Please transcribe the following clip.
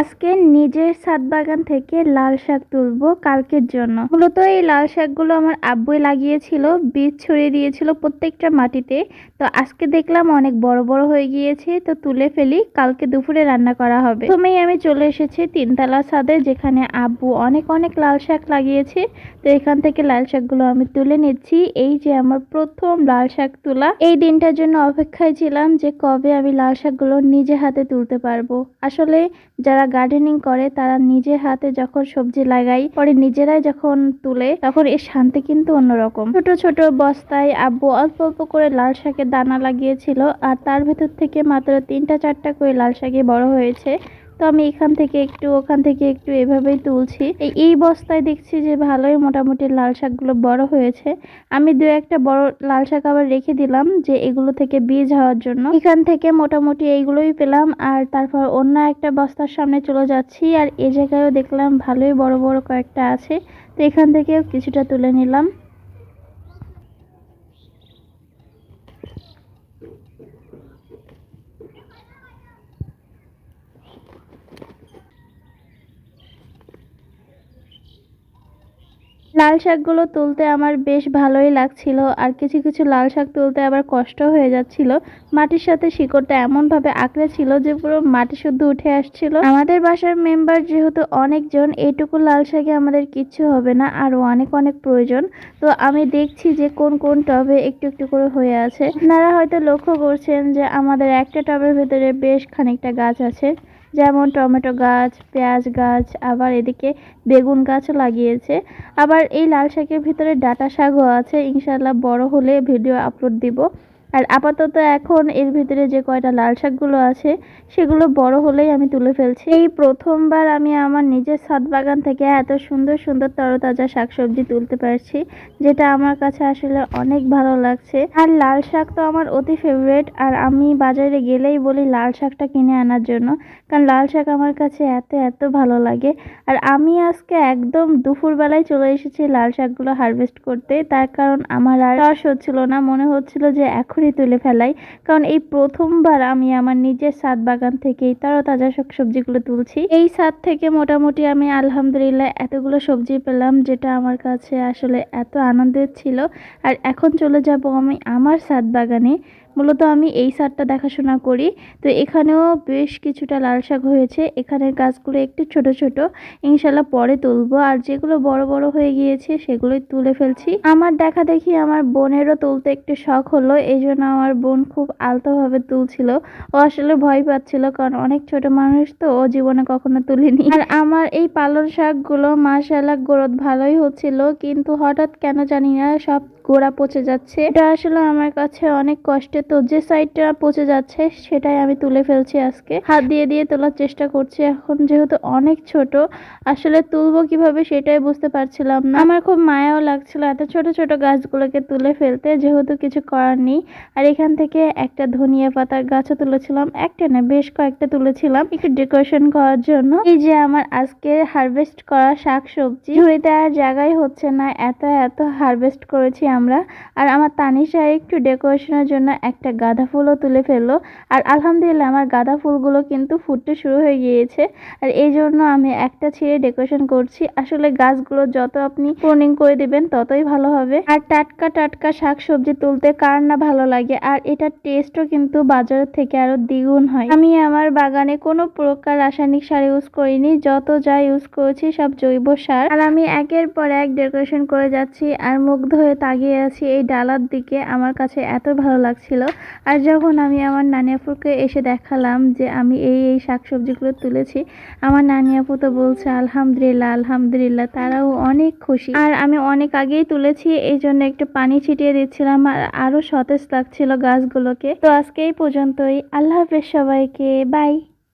আজকে নিজের ছাদ বাগান থেকে লাল শাক তুলবো কালকের জন্য। মূলত এই লাল শাকগুলো আমার আব্বুই লাগিয়েছিল, বীজ ছড়িয়ে দিয়েছিল প্রত্যেকটা মাটিতে। তো আজকে দেখলাম অনেক বড় বড় হয়ে গিয়েছে, তো তুলে ফেলি, কালকে দুপুরে রান্না করা হবে। প্রথমেই আমি চলে এসেছি তিনতলা ছাদে, যেখানে আব্বু অনেক অনেক লাল শাক লাগিয়েছে। তো এখান থেকে লাল শাকগুলো আমি তুলে নিচ্ছি। এই যে আমার প্রথম লাল শাক তোলা। এই দিনটার জন্য অপেক্ষায় ছিলাম যে কবে আমি লাল শাকগুলো নিজে হাতে তুলতে পারব। আসলে যারা গার্ডেনিং করে, তারা নিজের হাতে যখন সবজি লাগাই, পরে নিজেরাই যখন তুলে, তখন এর শান্তি কিন্তু অন্যরকম। ছোট ছোট বস্তায় আব্বু অল্প অল্প করে লাল শাকের দানা লাগিয়েছিল, আর তার ভেতর থেকে মাত্র তিনটা, চারটা করে লাল শাকে বড় হয়েছে। তো আমি এখান থেকে একটু, ওখান থেকে একটু এভাবেই তুলছি। এই বস্তায় দেখছি যে ভালোই মোটামুটি লাল শাকগুলো বড় হয়েছে। আমি দু একটা বড় লাল শাক আবার রেখে দিলাম যে এগুলো থেকে বীজ হওয়ার জন্য। এখান থেকে মোটামুটি এইগুলোই পেলাম আর তারপর অন্য একটা বস্তার সামনে চলে যাচ্ছি আর এ জায়গায়ও দেখলাম ভালোই বড় বড় কয়েকটা আছে। তো এখান থেকেও কিছুটা তুলে নিলাম। লাল শাকগুলো তুলতে আমার বেশ ভালোই লাগছিল, আর কিছু কিছু লাল শাক তুলতে আবার কষ্ট হয়ে যাচ্ছিল। মাটির সাথে শিকড়টা এমনভাবে আঁকড়ে ছিল যে পুরো মাটি শুদ্ধ উঠে আসছিল। আমাদের বাসার মেম্বার যেহেতু অনেকজন এইটুকু লাল শাকে আমাদের কিচ্ছু হবে না, আরও অনেক অনেক প্রয়োজন। তো আমি দেখছি যে কোন কোন টবে একটু একটু করে হয়ে আছে। আপনারা হয়তো লক্ষ্য করছেন যে আমাদের একটা টবের ভেতরে বেশ খানিকটা গাছ আছে। যেমন টমেটো গাছ, পেঁয়াজ গাছ, আবার এদিকে বেগুন গাছও লাগিয়েছে। আবার এই লাল শাকের ভিতরে ডাটা শাকও আছে। ইনশাল্লাহ বড় হলে ভিডিও আপলোড দিব। আর আপাতত এখন এর ভিতরে যে কয়টা লাল শাকগুলো আছে, সেগুলো বড় হলেই আমি তুলে ফেলছি। এই প্রথমবার আমি আমার নিজের ছাদ বাগান থেকে এত সুন্দর সুন্দর তরতাজা শাকসবজি তুলতে পারছি, যেটা আমার কাছে আসলে অনেক ভালো লাগছে। আর লাল শাক তো আমার অতি ফেভারিট আর আমি বাজারে গেলেই বলি লাল শাকটা কিনে আনার জন্য, কারণ লাল শাক আমার কাছে এত এত ভালো লাগে। আর আমি আজকে একদম দুপুরবেলায় চলে এসেছি লাল শাকগুলো হারভেস্ট করতে, তার কারণ আমার আর হচ্ছিল না, মনে হচ্ছিল যে এখনই তুলে ফেলাই। কারণ এই প্রথমবার আমি আমার নিজের ছাদ বাগান থেকেই তাজা শাক সবজিগুলো তুলছি। এই ছাদ থেকে মোটামুটি আমি আলহামদুলিল্লাহ এতগুলো সবজি পেলাম, যেটা আমার কাছে আসলে এত আনন্দের ছিল। আর এখন চলে যাব আমি আমার ছাদ বাগানে। মূলত আমি এই সারটা দেখাশোনা করি। তো এখানেও বেশ কিছুটা লাল শাক হয়েছে। এখানের গাছগুলো একটু ছোট ছোট। ইনশাল্লাহ পরে তুলবো। আর যেগুলো বড় বড় হয়ে গিয়েছে, সেগুলোই তুলে ফেলছি। আমার দেখা দেখি আমার বোনেরও তুলতে একটু শখ হলো। এই জন্য আমার বোন খুব আলতোভাবে তুলছিল। ও আসলে ভয় পাচ্ছিল, কারণ অনেক ছোট মানুষ তো ও জীবনে কখনো তুলিনি। আর আমার এই পালন শাকগুলো মাসাল্লাহ গ্রোথ ভালোই হচ্ছিল। কিন্তু হঠাৎ কেন জানি না সব গোড়া পচে যাচ্ছে। এটা আসলে আমার কাছে অনেক কষ্টে। তো যে সাইডটা পচে যাচ্ছে, সেটাই আমি তুলে ফেলছি আজকে। হাত দিয়ে দিয়ে তোলার চেষ্টা করছি। এখন যেহেতু অনেক ছোট, আসলে তুলবো কীভাবে সেটাই বুঝতে পারছিলাম না। আমার খুব মায়াও লাগছিল এত ছোট ছোট গাছগুলোকে তুলে ফেলতে। যেহেতু কিছু করার নেই। আর এখান থেকে একটা ধনিয়া পাতার গাছও তুলেছিলাম। একটা না, বেশ কয়েকটা তুলেছিলাম একটু ডেকোরেশন করার জন্য। এই যে আমার আজকে হারভেস্ট করা শাক সবজি ঝুড়িতে আর জায়গায় হচ্ছে না। এত এত হারভেস্ট করেছি আমরা। আর আমার তানিশা একটু ডেকোরেশনের জন্য একটা গাঁদা ফুলও তুলে ফেলল। আর আলহামদুলিল্লাহ আমার গাঁদা ফুলগুলো কিন্তু ফুটতে শুরু হয়ে গিয়েছে। আর এই জন্য আমি একটা ছিঁড়ে ডেকোরেশন করছি। আসলে গাছগুলো যত আপনি প্রুনিং করে দিবেন, ততই ভালো হবে। আর টাটকা টাটকা শাক সবজি তুলতে কার না ভালো লাগে। আর এটার টেস্টও কিন্তু বাজারের থেকে আরও দ্বিগুণ হয়। আমি আমার বাগানে কোনো প্রকার রাসায়নিক সার ইউজ করিনি। যত যা ইউজ করেছি সব জৈব সার। আর আমি একের পর এক ডেকোরেশন করে যাচ্ছি। আর মুগ্ধ হয়ে তাকিয়ে আছি এই ডালার দিকে। আমার কাছে এত ভালো লাগছিল। আর যখন আমি আমার নানি আপুকে এসে দেখালাম যে আমি এই এই শাকসবজিগুলো তুলেছি, আমার নানি আপু তো বলছে, আলহামদুলিল্লাহ আলহামদুলিল্লাহ। তারাও অনেক খুশি। আর আমি অনেক আগেই তুলেছি, এই জন্য একটু পানি ছিটিয়ে দিচ্ছিলাম আর আরও সতেজ লাগছিল গাছগুলোকে। তো আজকে এই পর্যন্তই। আল্লাহ হাফেজ সবাইকে। বাই।